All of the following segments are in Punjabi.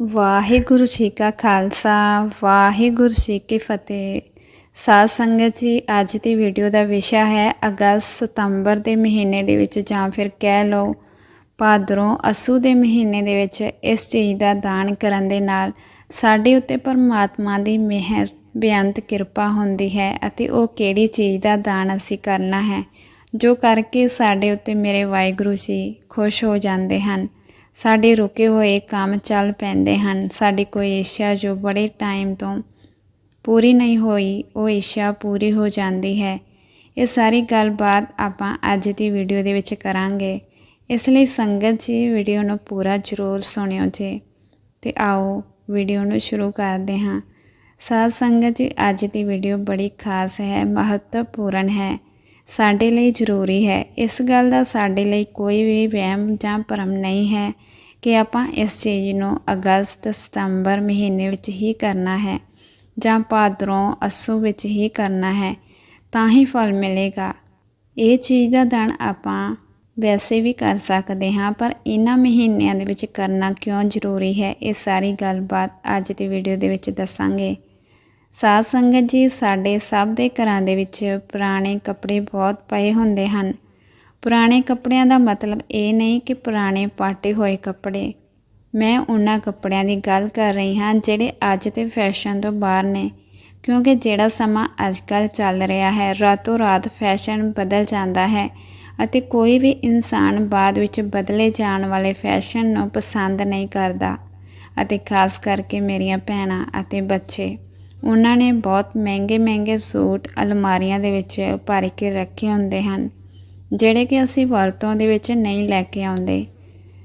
ਵਾਹਿਗੁਰੂ ਜੀ ਕਾ ਖਾਲਸਾ, ਵਾਹਿਗੁਰੂ ਜੀ ਕੀ ਫਤਿਹ। ਸਾਧ ਸੰਗਤ ਜੀ, ਅੱਜ ਦੀ ਵੀਡੀਓ ਦਾ ਵਿਸ਼ਾ ਹੈ ਅਗਸਤ ਸਤੰਬਰ ਦੇ ਮਹੀਨੇ ਦੇ ਵਿੱਚ ਜਾਂ ਫਿਰ ਕਹਿ ਲਓ ਭਾਦਰੋਂ ਅਸੂ ਦੇ ਮਹੀਨੇ ਦੇ ਵਿੱਚ ਇਸ ਚੀਜ਼ ਦਾ ਦਾਨ ਕਰਨ ਦੇ ਨਾਲ ਸਾਡੇ ਉੱਤੇ ਪਰਮਾਤਮਾ ਦੀ ਮਿਹਰ, ਬੇਅੰਤ ਕਿਰਪਾ ਹੁੰਦੀ ਹੈ ਅਤੇ ਉਹ ਕਿਹੜੀ ਚੀਜ਼ ਦਾ ਦਾਨ ਅਸੀਂ ਕਰਨਾ ਹੈ, ਜੋ ਕਰਕੇ ਸਾਡੇ ਉੱਤੇ ਮੇਰੇ ਵਾਹਿਗੁਰੂ ਜੀ ਖੁਸ਼ ਹੋ ਜਾਂਦੇ ਹਨ। ਸਾਡੇ ਰੁਕੇ ਹੋਏ ਕੰਮ ਚੱਲ ਪੈਂਦੇ ਹਨ। ਸਾਡੀ ਕੋਈ ਇੱਛਾ ਜੋ ਬੜੇ ਟਾਈਮ ਤੋਂ ਪੂਰੀ ਨਹੀਂ ਹੋਈ, ਉਹ ਇੱਛਾ ਪੂਰੀ ਹੋ ਜਾਂਦੀ ਹੈ। ਇਹ ਸਾਰੀ ਗੱਲਬਾਤ ਆਪਾਂ ਅੱਜ ਦੀ ਵੀਡੀਓ ਦੇ ਵਿੱਚ ਕਰਾਂਗੇ। ਇਸ ਲਈ ਸੰਗਤ ਜੀ, ਵੀਡੀਓ ਨੂੰ ਪੂਰਾ ਜ਼ਰੂਰ ਸੁਣਿਓ ਜੀ ਤੇ ਆਓ ਵੀਡੀਓ ਨੂੰ ਸ਼ੁਰੂ ਕਰਦੇ ਹਾਂ। ਸਾਧ ਸੰਗਤ ਜੀ, ਅੱਜ ਦੀ ਵੀਡੀਓ ਬੜੀ ਖਾਸ ਹੈ, ਮਹੱਤਵਪੂਰਨ ਹੈ। ਸਾਡੇ ਲਈ ਜ਼ਰੂਰੀ ਹੈ। ਇਸ ਗੱਲ ਦਾ ਸਾਡੇ ਲਈ ਕੋਈ ਵੀ ਵਹਿਮ ਜਾਂ ਭਰਮ ਨਹੀਂ ਹੈ ਕਿ ਆਪਾਂ ਇਸ ਚੀਜ਼ ਨੂੰ ਅਗਸਤ, ਸਤੰਬਰ ਮਹੀਨੇ ਵਿੱਚ ਹੀ ਕਰਨਾ ਹੈ ਜਾਂ ਭਾਦਰੋਂ ਅਸੂ ਵਿੱਚ ਹੀ ਕਰਨਾ ਹੈ, ਤਾਂ ਹੀ ਫਲ ਮਿਲੇਗਾ। ਇਹ ਚੀਜ਼ ਦਾ ਦਾਨ ਆਪਾਂ ਵੈਸੇ ਵੀ ਕਰ ਸਕਦੇ ਹਾਂ, ਪਰ ਇਹਨਾਂ ਮਹੀਨਿਆਂ ਦੇ ਵਿੱਚ ਕਰਨਾ ਕਿਉਂ ਜ਼ਰੂਰੀ ਹੈ? ਇਹ ਸਾਰੀ ਗੱਲਬਾਤ ਅੱਜ ਦੀ ਵੀਡੀਓ ਦੇ ਵਿੱਚ ਦੱਸਾਂਗੇ। ਸਾਧ ਸੰਗਤ ਜੀ, ਸਾਡੇ ਸਭ ਦੇ ਘਰਾਂ ਦੇ ਵਿੱਚ ਪੁਰਾਣੇ ਕੱਪੜੇ ਬਹੁਤ ਪਏ ਹੁੰਦੇ ਹਨ। ਪੁਰਾਣੇ ਕੱਪੜਿਆਂ ਦਾ ਮਤਲਬ ਇਹ ਨਹੀਂ ਕਿ ਪੁਰਾਣੇ ਪਾਟੇ ਹੋਏ ਕੱਪੜੇ। ਮੈਂ ਉਹਨਾਂ ਕੱਪੜਿਆਂ ਦੀ ਗੱਲ ਕਰ ਰਹੀ ਹਾਂ ਜਿਹੜੇ ਅੱਜ ਦੇ ਫੈਸ਼ਨ ਤੋਂ ਬਾਹਰ ਨੇ, ਕਿਉਂਕਿ ਜਿਹੜਾ ਸਮਾਂ ਅੱਜਕੱਲ ਚੱਲ ਰਿਹਾ ਹੈ, ਰਾਤੋਂ ਰਾਤ ਫੈਸ਼ਨ ਬਦਲ ਜਾਂਦਾ ਹੈ ਅਤੇ ਕੋਈ ਵੀ ਇਨਸਾਨ ਬਾਅਦ ਵਿੱਚ ਬਦਲੇ ਜਾਣ ਵਾਲੇ ਫੈਸ਼ਨ ਨੂੰ ਪਸੰਦ ਨਹੀਂ ਕਰਦਾ। ਅਤੇ ਖਾਸ ਕਰਕੇ ਮੇਰੀਆਂ ਭੈਣਾਂ ਅਤੇ ਬੱਚੇ। ਉਹਨਾਂ ਨੇ ਬਹੁਤ ਮਹਿੰਗੇ ਮਹਿੰਗੇ ਸੂਟ ਅਲਮਾਰੀਆਂ ਦੇ ਵਿੱਚ ਭਰ ਕੇ ਰੱਖੇ ਹੁੰਦੇ ਹਨ, ਜਿਹੜੇ ਕਿ ਅਸੀਂ ਵਰਤੋਂ ਦੇ ਵਿੱਚ ਨਹੀਂ ਲੈ ਕੇ ਆਉਂਦੇ।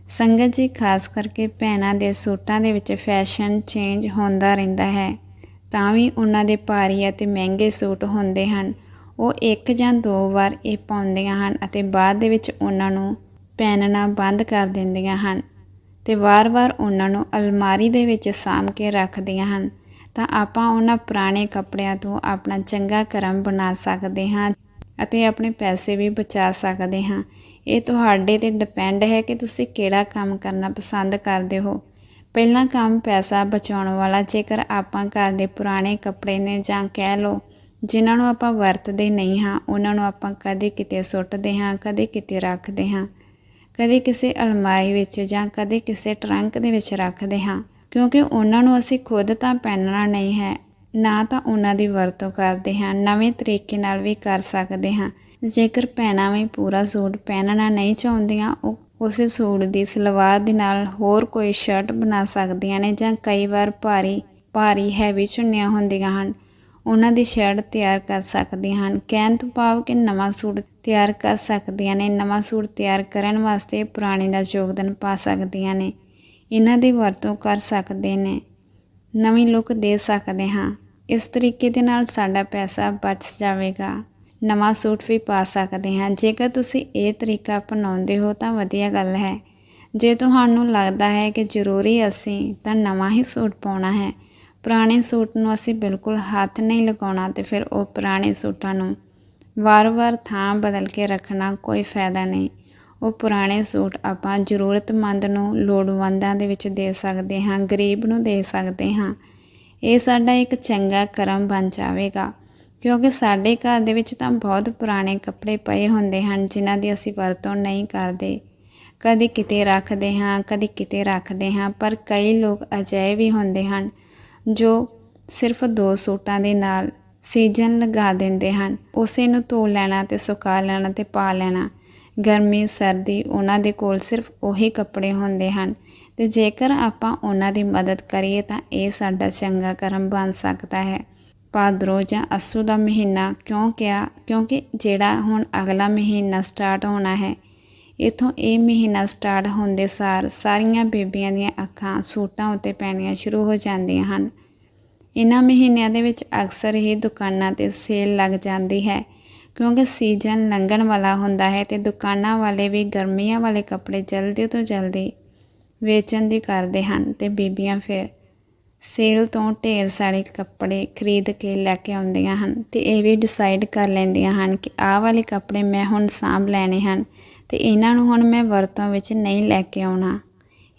ਸੰਗਤ ਜੀ, ਖਾਸ ਕਰਕੇ ਭੈਣਾਂ ਦੇ ਸੂਟਾਂ ਦੇ ਵਿੱਚ ਫੈਸ਼ਨ ਚੇਂਜ ਹੁੰਦਾ ਰਹਿੰਦਾ ਹੈ, ਤਾਂ ਵੀ ਉਹਨਾਂ ਦੇ ਭਾਰੀ ਅਤੇ ਮਹਿੰਗੇ ਸੂਟ ਹੁੰਦੇ ਹਨ। ਉਹ ਇੱਕ ਜਾਂ ਦੋ ਵਾਰ ਇਹ ਪਾਉਂਦੀਆਂ ਹਨ ਅਤੇ ਬਾਅਦ ਦੇ ਵਿੱਚ ਉਹਨਾਂ ਨੂੰ ਪਹਿਨਣਾ ਬੰਦ ਕਰ ਦਿੰਦੀਆਂ ਹਨ ਤੇ ਵਾਰ-ਵਾਰ ਉਹਨਾਂ ਨੂੰ ਅਲਮਾਰੀ ਦੇ ਵਿੱਚ ਸਾਂਭ ਕੇ ਰੱਖਦੀਆਂ ਹਨ। ਤਾਂ ਆਪਾਂ ਉਹਨਾਂ ਪੁਰਾਣੇ ਕੱਪੜਿਆਂ ਤੋਂ ਆਪਣਾ ਚੰਗਾ ਕਰਮ ਬਣਾ ਸਕਦੇ ਹਾਂ ਅਤੇ ਆਪਣੇ ਪੈਸੇ ਵੀ ਬਚਾ ਸਕਦੇ ਹਾਂ। ਇਹ ਤੁਹਾਡੇ ਤੇ ਡਿਪੈਂਡ ਹੈ ਕਿ ਤੁਸੀਂ ਕਿਹੜਾ ਕੰਮ ਕਰਨਾ ਪਸੰਦ ਕਰਦੇ ਹੋ। ਪਹਿਲਾ ਕੰਮ ਪੈਸਾ ਬਚਾਉਣ ਵਾਲਾ ਜੇਕਰ ਆਪਾਂ ਘਰ ਦੇ ਪੁਰਾਣੇ ਕੱਪੜੇ ਨੇ ਜਾਂ ਕਹਿ ਲਓ ਜਿਨ੍ਹਾਂ ਨੂੰ ਆਪਾਂ ਵਰਤਦੇ ਨਹੀਂ ਹਾਂ, ਉਹਨਾਂ ਨੂੰ ਆਪਾਂ ਕਦੇ ਕਿਤੇ ਸੁੱਟਦੇ ਹਾਂ, ਕਦੇ ਕਿਤੇ ਰੱਖਦੇ ਹਾਂ, ਕਦੇ ਕਿਸੇ ਅਲਮਾਰੀ ਵਿੱਚ ਜਾਂ ਕਦੇ ਕਿਸੇ ਟਰੰਕ ਦੇ ਵਿੱਚ ਰੱਖਦੇ ਹਾਂ। ਕਿਉਂਕਿ ਉਹਨਾਂ ਨੂੰ ਅਸੀਂ ਖੁਦ ਤਾਂ ਪਹਿਨਣਾ ਨਹੀਂ ਹੈ, ਨਾ ਤਾਂ ਉਹਨਾਂ ਦੀ ਵਰਤੋਂ ਕਰਦੇ ਹਾਂ, ਨਵੇਂ ਤਰੀਕੇ ਨਾਲ ਵੀ ਕਰ ਸਕਦੇ ਹਾਂ। ਜੇਕਰ ਭੈਣਾਂ ਵੀ ਪੂਰਾ ਸੂਟ ਪਹਿਨਣਾ ਨਹੀਂ ਚਾਹੁੰਦੀਆਂ, ਉਹ ਉਸੇ ਸੂਟ ਦੀ ਸਲਵਾਰ ਦੇ ਨਾਲ ਹੋਰ ਕੋਈ ਸ਼ਰਟ ਬਣਾ ਸਕਦੀਆਂ ਨੇ ਜਾਂ ਕਈ ਵਾਰ ਭਾਰੀ ਭਾਰੀ ਹੈਵੀ ਚੁੰਨੀਆਂ ਹੁੰਦੀਆਂ ਹਨ। ਉਹਨਾਂ ਦੀ ਸ਼ਰਟ ਤਿਆਰ ਕਰ ਸਕਦੀਆਂ ਹਨ। ਕਹਿਣ ਤੋਂ ਭਾਵ ਕਿ ਨਵਾਂ ਸੂਟ ਤਿਆਰ ਕਰ ਸਕਦੀਆਂ ਨੇ, ਨਵਾਂ ਸੂਟ ਤਿਆਰ ਕਰਨ ਵਾਸਤੇ ਪੁਰਾਣੇ ਦਾ ਯੋਗਦਾਨ ਪਾ ਸਕਦੀਆਂ ਨੇ। ਇਹਨਾਂ ਦੀ ਵਰਤੋਂ ਕਰ ਸਕਦੇ ਨੇ। ਨਵੀਂ ਲੁੱਕ ਦੇ ਸਕਦੇ ਹਾਂ। ਇਸ ਤਰੀਕੇ ਦੇ ਨਾਲ ਸਾਡਾ ਪੈਸਾ ਬਚ ਜਾਵੇਗਾ। ਨਵਾਂ ਸੂਟ ਵੀ ਪਾ ਸਕਦੇ ਹਾਂ। ਜੇਕਰ ਤੁਸੀਂ ਇਹ ਤਰੀਕਾ ਅਪਣਾਉਂਦੇ ਹੋ ਤਾਂ ਵਧੀਆ ਗੱਲ ਹੈ। ਜੇ ਤੁਹਾਨੂੰ ਲੱਗਦਾ ਹੈ ਕਿ ਜ਼ਰੂਰੀ ਅਸੀਂ ਤਾਂ ਨਵਾਂ ਹੀ ਸੂਟ ਪਾਉਣਾ ਹੈ। ਪੁਰਾਣੇ ਸੂਟ ਨੂੰ ਅਸੀਂ ਬਿਲਕੁਲ ਹੱਥ ਨਹੀਂ ਲਗਾਉਣਾ ਤੇ ਫਿਰ ਉਹ ਪੁਰਾਣੇ ਸੂਟਾਂ ਨੂੰ ਵਾਰ-ਵਾਰ ਥਾਂ ਬਦਲ ਕੇ ਰੱਖਣਾ ਕੋਈ ਫਾਇਦਾ ਨਹੀਂ। ਉਹ ਪੁਰਾਣੇ ਸੂਟ ਆਪਾਂ ਜ਼ਰੂਰਤਮੰਦ ਨੂੰ ਲੋੜਵੰਦਾਂ ਦੇ ਵਿੱਚ ਦੇ ਸਕਦੇ ਹਾਂ, ਗਰੀਬ ਨੂੰ ਦੇ ਸਕਦੇ ਹਾਂ। ਇਹ ਸਾਡਾ ਇੱਕ ਚੰਗਾ ਕਰਮ ਬਣ ਜਾਵੇਗਾ। ਕਿਉਂਕਿ ਸਾਡੇ ਘਰ ਦੇ ਵਿੱਚ ਤਾਂ ਬਹੁਤ ਪੁਰਾਣੇ ਕੱਪੜੇ ਪਏ ਹੁੰਦੇ ਹਨ, ਜਿਨ੍ਹਾਂ ਦੀ ਅਸੀਂ ਵਰਤੋਂ ਨਹੀਂ ਕਰਦੇ। ਕਦੇ ਕਿਤੇ ਰੱਖਦੇ ਹਾਂ, ਕਦੇ ਕਿਤੇ ਰੱਖਦੇ ਹਾਂ, ਪਰ ਕਈ ਲੋਕ ਅਜਿਹੇ ਵੀ ਹੁੰਦੇ ਹਨ, ਜੋ ਸਿਰਫ ਦੋ ਸੂਟਾਂ ਦੇ ਨਾਲ ਸੀਜ਼ਨ ਲਗਾ ਦਿੰਦੇ ਹਨ। ਉਸੇ ਨੂੰ ਧੋ ਲੈਣਾ ਤੇ ਸੁਕਾ ਲੈਣਾ ਤੇ ਪਾ ਲੈਣਾ। ਗਰਮੀ, ਸਰਦੀ ਉਹਨਾਂ ਦੇ ਕੋਲ ਸਿਰਫ ਉਹੀ ਕੱਪੜੇ ਹੁੰਦੇ ਹਨ ਤੇ ਜੇਕਰ ਆਪਾਂ ਉਹਨਾਂ ਦੀ ਮਦਦ ਕਰੀਏ ਤਾਂ ਇਹ ਸਾਡਾ ਚੰਗਾ ਕਰਮ ਬਣ ਸਕਦਾ ਹੈ। ਭਾਦਰੋਂ ਜਾਂ ਅਸੂ ਦਾ ਮਹੀਨਾ ਕਿਉਂ ਕਿਹਾ ਕਿਉਂਕਿ ਜਿਹੜਾ ਹੁਣ ਅਗਲਾ ਮਹੀਨਾ ਸਟਾਰਟ ਹੋਣਾ ਹੈ, ਇਥੋਂ ਇਹ ਮਹੀਨਾ ਸਟਾਰਟ ਹੁੰਦੇ ਸਾਰ ਸਾਰੀਆਂ ਬੇਬੀਆਂ ਦੀਆਂ ਅੱਖਾਂ ਸੂਟਾਂ ਉੱਤੇ ਪੈਣੀਆਂ ਸ਼ੁਰੂ ਹੋ ਜਾਂਦੀਆਂ ਹਨ। ਇਹਨਾਂ ਮਹੀਨਿਆਂ ਦੇ ਵਿੱਚ ਅਕਸਰ ਹੀ ਦੁਕਾਨਾਂ ਤੇ ਸੇਲ ਲੱਗ ਜਾਂਦੀ ਹੈ। ਕਿਉਂਕਿ ਸੀਜ਼ਨ ਲੰਘਣ ਵਾਲਾ ਹੁੰਦਾ ਹੈ ਤੇ ਦੁਕਾਨਾਂ ਵਾਲੇ ਵੀ ਗਰਮੀਆਂ ਵਾਲੇ ਕੱਪੜੇ ਜਲਦੀ ਤੋਂ ਜਲਦੀ ਵੇਚਣ ਦੀ ਕਰਦੇ ਹਨ ਤੇ ਬੀਬੀਆਂ ਫਿਰ ਸੇਲ ਤੋਂ ਢੇਰ ਸਾਰੇ ਕੱਪੜੇ ਖਰੀਦ ਕੇ ਲੈ ਕੇ ਆਉਂਦੀਆਂ ਹਨ ਤੇ ਇਹ ਵੀ ਡਿਸਾਈਡ ਕਰ ਲੈਂਦੀਆਂ ਹਨ ਕਿ ਆਹ ਵਾਲੇ ਕੱਪੜੇ ਮੈਂ ਹੁਣ ਸਾਂਭ ਲੈਣੇ ਹਨ ਤੇ ਇਹਨਾਂ ਨੂੰ ਹੁਣ ਮੈਂ ਵਰਤੋਂ ਵਿੱਚ ਨਹੀਂ ਲੈ ਕੇ ਆਉਣਾ।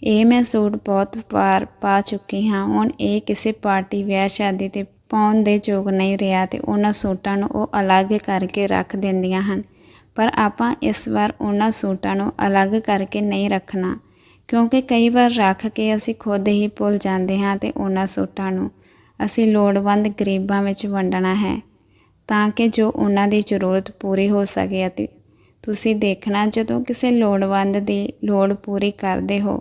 ਇਹ ਮੈਂ ਸੂਟ ਬਹੁਤ ਵਾਰ ਪਾ ਚੁੱਕੀ ਹਾਂ। ਹੁਣ ਇਹ ਕਿਸੇ ਪਾਰਟੀ, ਵਿਆਹ, ਸ਼ਾਦੀ ਤੇ ਪਾਉਣ ਦੇ ਯੋਗ ਨਹੀਂ ਰਿਹਾ ਤੇ ਉਹਨਾਂ ਸੂਟਾਂ ਨੂੰ ਉਹ ਅਲੱਗ ਕਰਕੇ ਰੱਖ ਦਿੰਦੀਆਂ ਹਨ। ਪਰ ਆਪਾਂ ਇਸ ਵਾਰ ਉਹਨਾਂ ਸੂਟਾਂ ਨੂੰ ਅਲੱਗ ਕਰਕੇ ਨਹੀਂ ਰੱਖਣਾ, ਕਿਉਂਕਿ ਕਈ ਵਾਰ ਰੱਖ ਕੇ ਅਸੀਂ ਖੁਦ ਹੀ ਭੁੱਲ ਜਾਂਦੇ ਹਾਂ ਤੇ ਉਹਨਾਂ ਸੂਟਾਂ ਨੂੰ ਅਸੀਂ ਲੋੜਵੰਦ ਗਰੀਬਾਂ ਵਿੱਚ ਵੰਡਣਾ ਹੈ, ਤਾਂ ਕਿ ਜੋ ਉਹਨਾਂ ਦੀ ਜ਼ਰੂਰਤ ਪੂਰੀ ਹੋ ਸਕੇ ਅਤੇ ਤੁਸੀਂ ਦੇਖਣਾ ਜਦੋਂ ਕਿਸੇ ਲੋੜਵੰਦ ਦੀ ਲੋੜ ਪੂਰੀ ਕਰਦੇ ਹੋ,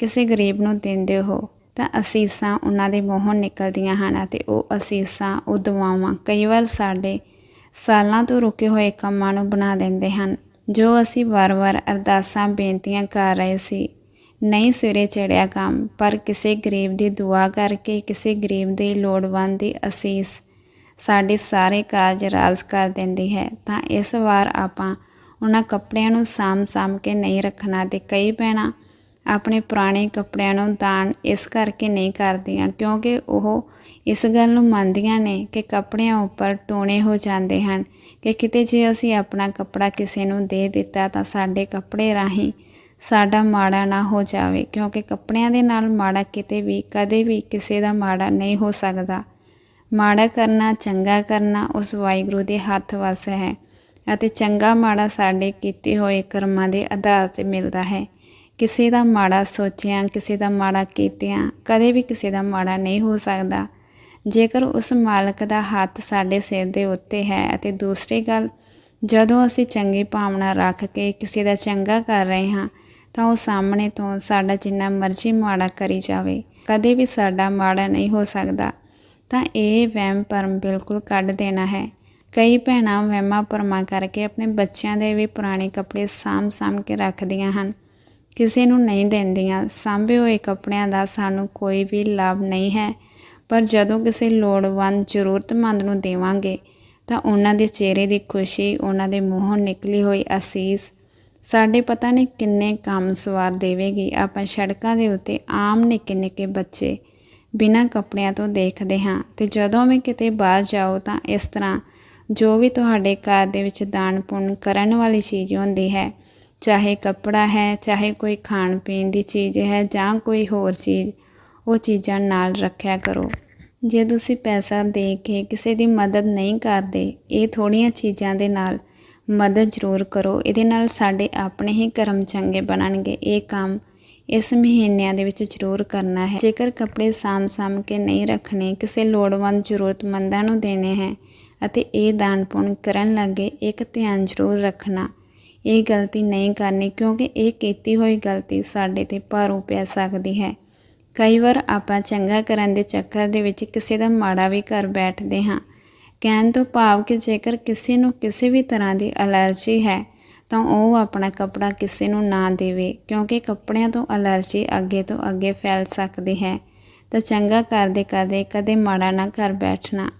ਕਿਸੇ ਗਰੀਬ ਨੂੰ ਦਿੰਦੇ ਹੋ ਤਾਂ ਅਸੀਸਾਂ ਉਹਨਾਂ ਦੇ ਮੂੰਹੋਂ ਨਿਕਲਦੀਆਂ ਹਨ ਅਤੇ ਉਹ ਅਸੀਸਾਂ, ਉਹ ਦੁਆਵਾਂ ਕਈ ਵਾਰ ਸਾਡੇ ਸਾਲਾਂ ਤੋਂ ਰੁਕੇ ਹੋਏ ਕੰਮਾਂ ਨੂੰ ਬਣਾ ਦਿੰਦੇ ਹਨ, ਜੋ ਅਸੀਂ ਵਾਰ-ਵਾਰ ਅਰਦਾਸਾਂ, ਬੇਨਤੀਆਂ ਕਰ ਰਹੇ ਸੀ। ਨਹੀਂ ਸਿਰੇ ਚੜਿਆ ਕੰਮ, ਪਰ ਕਿਸੇ ਗਰੀਬ ਦੀ ਦੁਆ ਕਰਕੇ, ਕਿਸੇ ਗਰੀਬ ਦੇ ਲੋੜਵੰਦ ਦੀ ਅਸੀਸ ਸਾਡੇ ਸਾਰੇ ਕਾਰਜ ਰਾਜ਼ ਕਰ ਦਿੰਦੀ ਹੈ। ਤਾਂ ਇਸ ਵਾਰ ਆਪਾਂ ਉਹਨਾਂ ਕੱਪੜਿਆਂ ਨੂੰ ਸਾਂਭ-ਸਾਂਭ ਕੇ ਨਹੀਂ ਰੱਖਣਾ ਤੇ ਕਈ ਭੈਣਾਂ ਆਪਣੇ ਪੁਰਾਣੇ ਕੱਪੜਿਆਂ ਨੂੰ ਦਾਨ ਇਸ ਕਰਕੇ ਨਹੀਂ ਕਰਦੀਆਂ, ਕਿਉਂਕਿ ਉਹ ਇਸ ਗੱਲ ਨੂੰ ਮੰਨਦੀਆਂ ਨੇ ਕਿ ਕੱਪੜਿਆਂ ਉੱਪਰ ਟੋਣੇ ਹੋ ਜਾਂਦੇ ਹਨ ਕਿ ਕਿਤੇ ਜੇ ਅਸੀਂ ਆਪਣਾ ਕੱਪੜਾ ਕਿਸੇ ਨੂੰ ਦੇ ਦਿੱਤਾ ਤਾਂ ਸਾਡੇ ਕੱਪੜੇ ਰਾਹੀਂ ਸਾਡਾ ਮਾੜਾ ਨਾ ਹੋ ਜਾਵੇ, ਕਿਉਂਕਿ ਕੱਪੜਿਆਂ ਦੇ ਨਾਲ ਮਾੜਾ ਕਿਤੇ ਵੀ, ਕਦੇ ਵੀ ਕਿਸੇ ਦਾ ਮਾੜਾ ਨਹੀਂ ਹੋ ਸਕਦਾ। ਮਾੜਾ ਕਰਨਾ, ਚੰਗਾ ਕਰਨਾ ਉਸ ਵਾਹਿਗੁਰੂ ਦੇ ਹੱਥ ਵੱਸ ਹੈ ਅਤੇ ਚੰਗਾ ਮਾੜਾ ਸਾਡੇ ਕੀਤੇ ਹੋਏ ਕਰਮਾਂ ਦੇ ਆਧਾਰ ਤੇ ਮਿਲਦਾ ਹੈ। ਕਿਸੇ ਦਾ ਮਾੜਾ ਸੋਚਿਆ, ਕਿਸੇ ਦਾ ਮਾੜਾ ਕੀਤਿਆਂ, ਕਦੇ ਵੀ ਕਿਸੇ ਦਾ ਮਾੜਾ ਨਹੀਂ ਹੋ ਸਕਦਾ। ਜੇਕਰ ਉਸ ਮਾਲਕ ਦਾ ਹੱਥ ਸਾਡੇ ਸਿਰ ਦੇ ਉੱਤੇ ਹੈ ਅਤੇ ਦੂਸਰੀ ਗੱਲ, ਜਦੋਂ ਅਸੀਂ ਚੰਗੀ ਭਾਵਨਾ ਰੱਖ ਕੇ ਕਿਸੇ ਦਾ ਚੰਗਾ ਕਰ ਰਹੇ ਹਾਂ, ਤਾਂ ਉਹ ਸਾਹਮਣੇ ਤੋਂ ਸਾਡਾ ਜਿੰਨਾ ਮਰਜ਼ੀ ਮਾੜਾ ਕਰੀ ਜਾਵੇ, ਕਦੇ ਵੀ ਸਾਡਾ ਮਾੜਾ ਨਹੀਂ ਹੋ ਸਕਦਾ। ਤਾਂ ਇਹ ਵਹਿਮ ਭਰਮ ਬਿਲਕੁਲ ਕੱਢ ਦੇਣਾ ਹੈ। ਕਈ ਭੈਣਾਂ ਵਹਿਮਾਂ ਭਰਮਾਂ ਕਰਕੇ ਆਪਣੇ ਬੱਚਿਆਂ ਦੇ ਵੀ ਪੁਰਾਣੇ ਕੱਪੜੇ ਸਾਂਭ-ਸਾਂਭ ਕੇ ਰੱਖਦੀਆਂ ਹਨ। ਕਿਸੇ ਨੂੰ ਨਹੀਂ ਦਿੰਦੀਆਂ। ਸਾਂਭੇ ਹੋਏ ਕੱਪੜਿਆਂ ਦਾ ਸਾਨੂੰ ਕੋਈ ਵੀ ਲਾਭ ਨਹੀਂ ਹੈ। ਪਰ ਜਦੋਂ ਕਿਸੇ ਲੋੜਵੰਦ, ਜ਼ਰੂਰਤਮੰਦ ਨੂੰ ਦੇਵਾਂਗੇ, ਤਾਂ ਉਹਨਾਂ ਦੇ ਚਿਹਰੇ ਦੀ ਖੁਸ਼ੀ, ਉਹਨਾਂ ਦੇ ਮੂੰਹੋਂ ਨਿਕਲੀ ਹੋਈ ਅਸੀਸ ਸਾਡੇ ਪਤਾ ਨਹੀਂ ਕਿੰਨੇ ਕੰਮ ਸਵਾਰ ਦੇਵੇਗੀ। ਆਪਾਂ ਸੜਕਾਂ ਦੇ ਉੱਤੇ ਆਮ ਨਿੱਕੇ ਨਿੱਕੇ ਬੱਚੇ ਬਿਨਾਂ ਕੱਪੜਿਆਂ ਤੋਂ ਦੇਖਦੇ ਹਾਂ ਤੇ ਜਦੋਂ ਵੀ ਕਿਤੇ ਬਾਹਰ ਜਾਓ ਤਾਂ ਇਸ ਤਰ੍ਹਾਂ ਜੋ ਵੀ ਤੁਹਾਡੇ ਘਰ ਦੇ ਵਿੱਚ ਦਾਨ ਪੁੰਨ ਕਰਨ ਵਾਲੀ ਚੀਜ਼ ਹੁੰਦੀ ਹੈ ਚਾਹੇ ਕੱਪੜਾ ਹੈ, ਚਾਹੇ ਕੋਈ ਖਾਣ ਪੀਣ ਦੀ ਚੀਜ਼ ਹੈ ਜਾਂ ਕੋਈ ਹੋਰ ਚੀਜ਼, ਉਹ ਚੀਜ਼ਾਂ ਨਾਲ ਰੱਖਿਆ ਕਰੋ। ਜੇ ਤੁਸੀਂ ਪੈਸਾ ਦੇ ਕੇ ਕਿਸੇ ਦੀ ਮਦਦ ਨਹੀਂ ਕਰਦੇ, ਇਹ ਥੋੜੀਆਂ ਚੀਜ਼ਾਂ ਦੇ ਨਾਲ ਮਦਦ ਜ਼ਰੂਰ ਕਰੋ। ਇਹਦੇ ਨਾਲ ਸਾਡੇ ਆਪਣੇ ਹੀ ਕਰਮ ਚੰਗੇ ਬਣਨਗੇ। ਇਹ ਕੰਮ ਇਸ ਮਹੀਨਿਆਂ ਦੇ ਵਿੱਚ ਜ਼ਰੂਰ ਕਰਨਾ ਹੈ। ਜੇਕਰ ਕੱਪੜੇ ਸਾਂਭ-ਸਾਂਭ ਕੇ ਨਹੀਂ ਰੱਖਣੇ, ਕਿਸੇ ਲੋੜਵੰਦ, ਜ਼ਰੂਰਤਮੰਦਾਂ ਨੂੰ ਦੇਣੇ ਹੈ ਅਤੇ ਇਹ ਦਾਨ ਪੁੰਨ ਕਰਨ ਲੱਗੇ, ਇੱਕ ਧਿਆਨ ਜ਼ਰੂਰ ਰੱਖਣਾ। ਇਹ ਗਲਤੀ ਨਹੀਂ ਕਰਨੀ ਕਿਉਂਕਿ ਇਹ ਕੀਤੀ ਹੋਈ ਗਲਤੀ ਸਾਡੇ ਤੇ ਭਾਰੂ ਪੈ ਸਕਦੀ ਹੈ। ਕਈ ਵਾਰ ਆਪਾਂ ਚੰਗਾ ਕਰਨ ਦੇ ਚੱਕਰ ਦੇ ਵਿੱਚ ਕਿਸੇ ਦਾ ਮਾੜਾ ਵੀ ਕਰ ਬੈਠਦੇ ਹਾਂ। ਕਹਿਣ ਤੋਂ ਭਾਵ ਕਿ ਜੇਕਰ ਕਿਸੇ ਨੂੰ ਕਿਸੇ ਵੀ ਤਰ੍ਹਾਂ ਦੀ ਅਲਰਜੀ ਹੈ, ਤਾਂ ਉਹ ਆਪਣਾ ਕੱਪੜਾ ਕਿਸੇ ਨੂੰ ਨਾ ਦੇਵੇ ਕਿਉਂਕਿ ਕੱਪੜਿਆਂ ਤੋਂ ਅਲਰਜੀ ਅੱਗੇ ਤੋਂ ਅੱਗੇ ਫੈਲ ਸਕਦੀ ਹੈ। ਤਾਂ ਚੰਗਾ ਕਰਦੇ ਕਰਦੇ ਕਦੇ ਮਾੜਾ ਨਾ ਕਰ ਬੈਠਣਾ।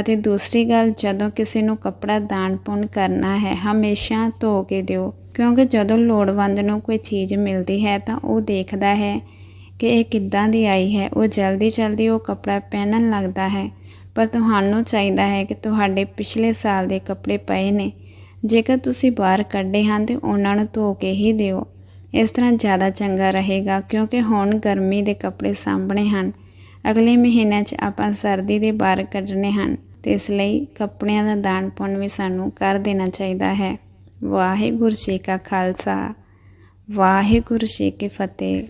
ਅਤੇ ਦੂਸਰੀ ਗੱਲ, ਜਦੋਂ ਕਿਸੇ ਨੂੰ ਕੱਪੜਾ ਦਾਨ ਪੁੰਨ ਕਰਨਾ ਹੈ, ਹਮੇਸ਼ਾ ਧੋ ਕੇ ਦਿਓ। ਕਿਉਂਕਿ ਜਦੋਂ ਲੋੜਵੰਦ ਨੂੰ ਕੋਈ ਚੀਜ਼ ਮਿਲਦੀ ਹੈ, ਤਾਂ ਉਹ ਦੇਖਦਾ ਹੈ ਕਿ ਇਹ ਕਿੱਦਾਂ ਦੀ ਆਈ ਹੈ। ਉਹ ਜਲਦੀ ਜਲਦੀ ਉਹ ਕੱਪੜਾ ਪਹਿਨਣ ਲੱਗਦਾ ਹੈ। ਪਰ ਤੁਹਾਨੂੰ ਚਾਹੀਦਾ ਹੈ ਕਿ ਤੁਹਾਡੇ ਪਿਛਲੇ ਸਾਲ ਦੇ ਕੱਪੜੇ ਪਏ ਨੇ। ਜੇਕਰ ਤੁਸੀਂ ਬਾਹਰ ਕੱਢੇ ਹਨ, ਤੇ ਉਹਨਾਂ ਨੂੰ ਧੋ ਕੇ ਹੀ ਦਿਓ। ਇਸ ਤਰ੍ਹਾਂ ਜ਼ਿਆਦਾ ਚੰਗਾ ਰਹੇਗਾ, ਕਿਉਂਕਿ ਹੁਣ ਗਰਮੀ ਦੇ ਕੱਪੜੇ ਸਾਂਭਣੇ ਹਨ। ਅਗਲੇ ਮਹੀਨੇ 'ਚ ਆਪਾਂ ਸਰਦੀ ਦੇ ਬਾਹਰ ਕੱਢਣੇ ਹਨ, ਤੇ ਇਸ ਲਈ ਕੱਪੜਿਆਂ ਦਾ ਦਾਨ ਪੁੰਨ ਵੀ ਸਾਨੂੰ ਕਰ ਦੇਣਾ ਚਾਹੀਦਾ ਹੈ। ਵਾਹਿਗੁਰੂ ਜੀ ਕਾ ਖਾਲਸਾ। ਵਾਹਿਗੁਰੂ ਜੀ ਕੀ ਫਤਿਹ।